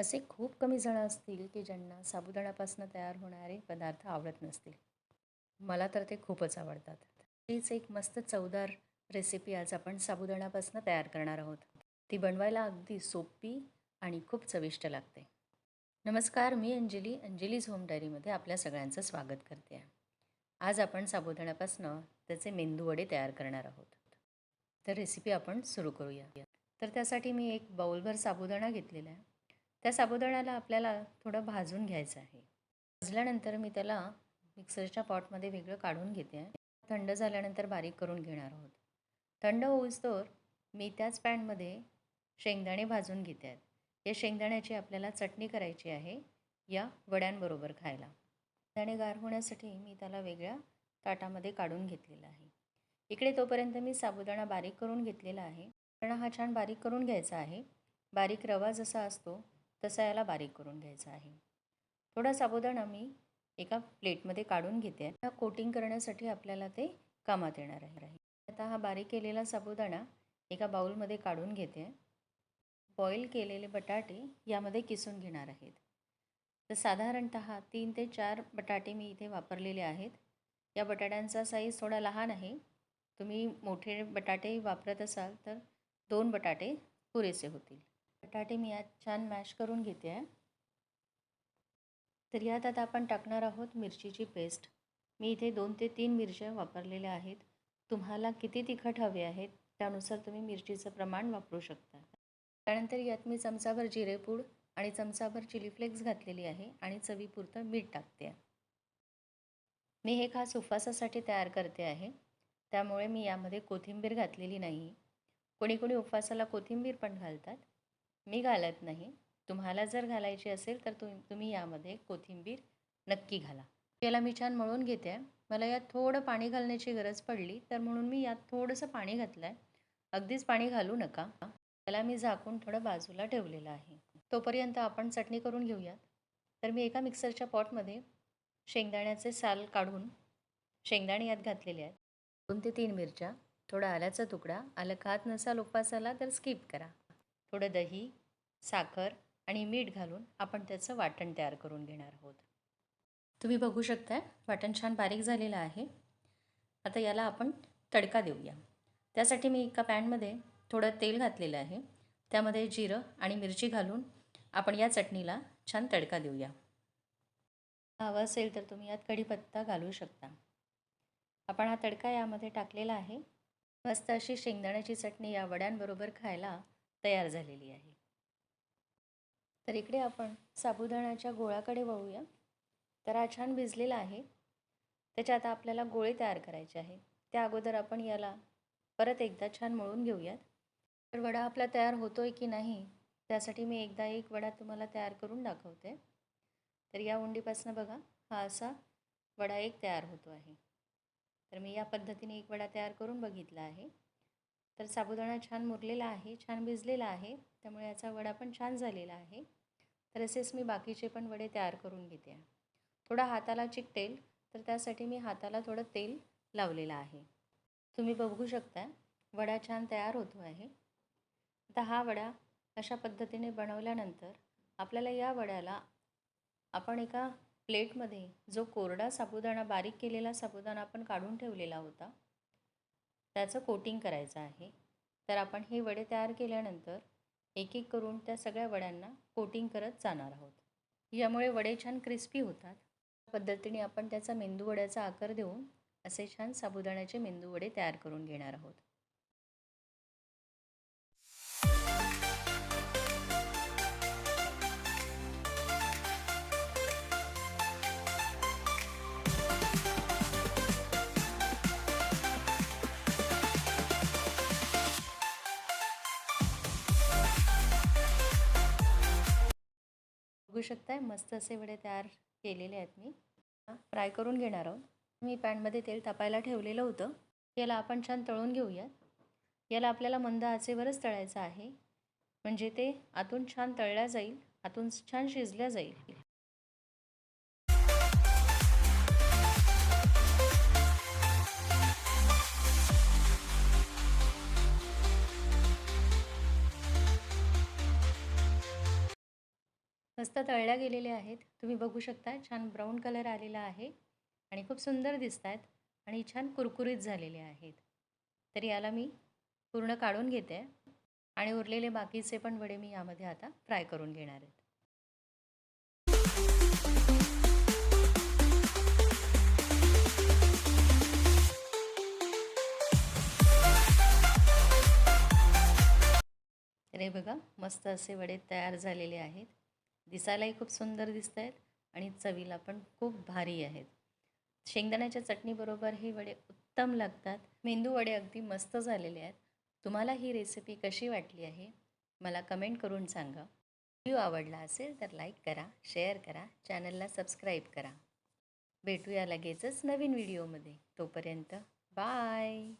असे खूप कमी जणं असतील की ज्यांना साबुदाण्यापासून तयार होणारे पदार्थ आवडत नसतील. मला तर ते खूपच आवडतात. तीच एक मस्त चवदार रेसिपी आज आपण साबुदाण्यापासून तयार करणार आहोत. ती बनवायला अगदी सोपी आणि खूप चविष्ट लागते. नमस्कार मी अंजली अंजलीज होम डायरीमध्ये आपल्या सगळ्यांचं स्वागत करते आहे. आज आपण साबुदाण्यापासून त्याचे मेंदूवडे तयार करणार आहोत. तर रेसिपी आपण सुरू करूया. तर त्यासाठी मी एक बाउलभर साबुदाणा घेतलेला आहे. त्या साबुदाण्याला आपल्याला थोडं भाजून घ्यायचं आहे. भाजल्यानंतर मी त्याला मिक्सरच्या पॉटमध्ये वेगळं काढून घेते. आहे थंड झाल्यानंतर बारीक करून घेणार आहोत. थंड होईस्तोवर मी त्याच पॅनमध्ये शेंगदाणे भाजून घेते आहेत. या शेंगदाण्याची आपल्याला चटणी करायची आहे या वड्यांबरोबर खायला. शेंगदाणे गार होण्यासाठी मी त्याला वेगळ्या ताटामध्ये काढून घेतलेला आहे. इकडे तोपर्यंत मी साबुदाणा बारीक करून घेतलेला आहे. साबुदाणा हा छान बारीक करून घ्यायचा आहे. बारीक रवा जसा असतो तसा याला बारीक करून घ्यायचा आहे. थोडा साबुदाणा मी एका प्लेटमध्ये काढून घेते. आहे कोटिंग करण्यासाठी आपल्याला ते कामात येणार आहे. आता हा बारीक केलेला साबुदाणा एका बाउलमध्ये काढून घेते. बॉईल केलेले बटाटे यामध्ये किसून घेणार आहेत. तर साधारणत तीन ते चार बटाटे मी इथे वापरलेले आहेत. या बटाट्यांचा साईज थोडा लहान आहे. तुम्ही मोठे बटाटे वापरत असाल तर दोन बटाटे पुरेसे होतील. बटाटे मी यात छान मॅश करून घेते. आहे तर यात आता आपण टाकणार आहोत मिरचीची पेस्ट मी इथे दोन ते तीन मिरच्या वापरलेल्या आहेत. तुम्हाला किती तिखट हवे आहेत त्यानुसार तुम्ही मिरचीचं प्रमाण वापरू शकता. त्यानंतर यात मी चमचाभर जिरेपूड आणि चमचाभर चिली फ्लेक्स घातलेली आहे आणि चवीपुरतं मीठ टाकते. मी हे खास उपवासासाठी तयार करते आहे. त्यामुळे मी यामध्ये कोथिंबीर घातलेली नाही. कोणी कोणी उपवासाला कोथिंबीर पण घालतात. मी घालत नाही. तुम्हाला जर घालायची असेल तर तुम तुम्ही यामध्ये कोथिंबीर नक्की घाला. याला मी छान मळून घेते. मला यात थोडं पाणी घालण्याची गरज पडली तर म्हणून मी यात थोडंसं पाणी घातलं आहे अगदीच पाणी घालू नका. त्याला मी झाकून थोडं बाजूला ठेवलेलं आहे. तोपर्यंत आपण चटणी करून घेऊयात. तर मी एका मिक्सरच्या पॉटमध्ये शेंगदाण्याचे साल काढून शेंगदाणे यात घातलेले आहेत. दोन ते तीन मिरच्या थोडा आल्याचा तुकडा आलं खात नसाल उपवासाला तर स्किप करा. थोडं दही साखर आणि मीठ घालून आपण त्याचं वाटण तयार करून घेणार आहोत. तुम्ही बघू शकता वाटण छान बारीक झालेलं आहे. आता याला आपण तडका देऊया. त्यासाठी मी एका पॅनमध्ये थोडं तेल घातलेलं आहे. त्यामध्ये जिरं आणि मिरची घालून आपण या चटणीला छान तडका देऊया. हवा असेल तर तुम्ही यात कढीपत्ता घालू शकता. आपण हा तडका यामध्ये टाकलेला आहे. मस्त अशी शेंगदाण्याची चटणी या वड्यांबरोबर खायला तयार झालेली आहे. तर इकडे आपण साबुदाण्याच्या गोळाकडे वळूया. तर हा छान भिजलेला आहे. त्याच्या आता आपल्याला गोळे तयार करायचे आहे. त्या अगोदर आपण याला परत एकदा छान मळून घेऊयात. तर वडा आपला तयार होतो आहे की नाही त्यासाठी मी एकदा एक वडा तुम्हाला तयार करून दाखवते. तर या उंडीपासून बघा हा असा वडा एक तयार होतो आहे. तर मी या पद्धतीने एक वडा तयार करून बघितला आहे. तर साबुदाणा छान मुरलेला आहे छान भिजलेला आहे. त्यामुळे याचा वडा पण छान झालेला आहे. तर असेच मी बाकीचे पण वडे तयार करून घेते. थोडा हाताला चिकटेल तर त्यासाठी मी हाताला थोडं तेल लावलेलं आहे. तुम्ही बघू शकता वडा छान तयार होतो आहे. आता हा वडा अशा पद्धतीने बनवल्यानंतर आपल्याला या वड्याला आपण एका प्लेटमध्ये जो कोरडा साबुदाणा बारीक केलेला साबुदाणा आपण काढून ठेवलेला होता त्याचं कोटिंग करायचं आहे. तर आपण हे वडे तयार केल्यानंतर एक एक करून त्या सगळ्या वड्यांना कोटिंग करत जाणार आहोत. यामुळे वडे छान क्रिस्पी होतात. पद्धतीने आपण त्याचा मेंदू वड्याचा आकार देऊन असे छान साबुदाण्याचे मेंदू वडे तयार करून घेणार आहोत. बघू शकताय. मस्त असे वडे तयार केलेले आहेत मी. फ्राय करून घेणार आहोत. मी पॅनमध्ये तेल तापायला ठेवलेलं होतं. याला आपण छान तळून घेऊयात. याला आपल्याला मंद आचेवरच तळायचं आहे. म्हणजे ते आतून छान तळल्या जाईल आतून छान शिजल्या जाईल. मस्त तळल्या गेलेल्या आहेत. तुम्ही बघू शकता छान ब्राऊन कलर आलेला आहे आणि खूप सुंदर दिसत आहेत आणि छान कुरकुरीत झालेले आहेत. तर याला मी पूर्ण काढून घेते आणि उरलेले बाकीचे पण वडे मी यामध्ये आता फ्राय करून घेणार आहेत तर हे बघा मस्त असे वडे तयार झालेले आहेत. दिसायलाही खूप सुंदर दिसत आहेत आणि चवीला पण खूप भारी आहेत. शेंगदाण्याच्या चटणीबरोबर हे वडे उत्तम लागतात. मेंदू वडे अगदी मस्त झालेले आहेत. तुम्हाला ही रेसिपी कशी वाटली आहे? मला कमेंट करून सांगा. व्हिडिओ आवडला असेल तर लाईक करा शेअर करा चॅनलला सबस्क्राईब करा. भेटूया लगेचच नवीन व्हिडिओमध्ये तोपर्यंत बाय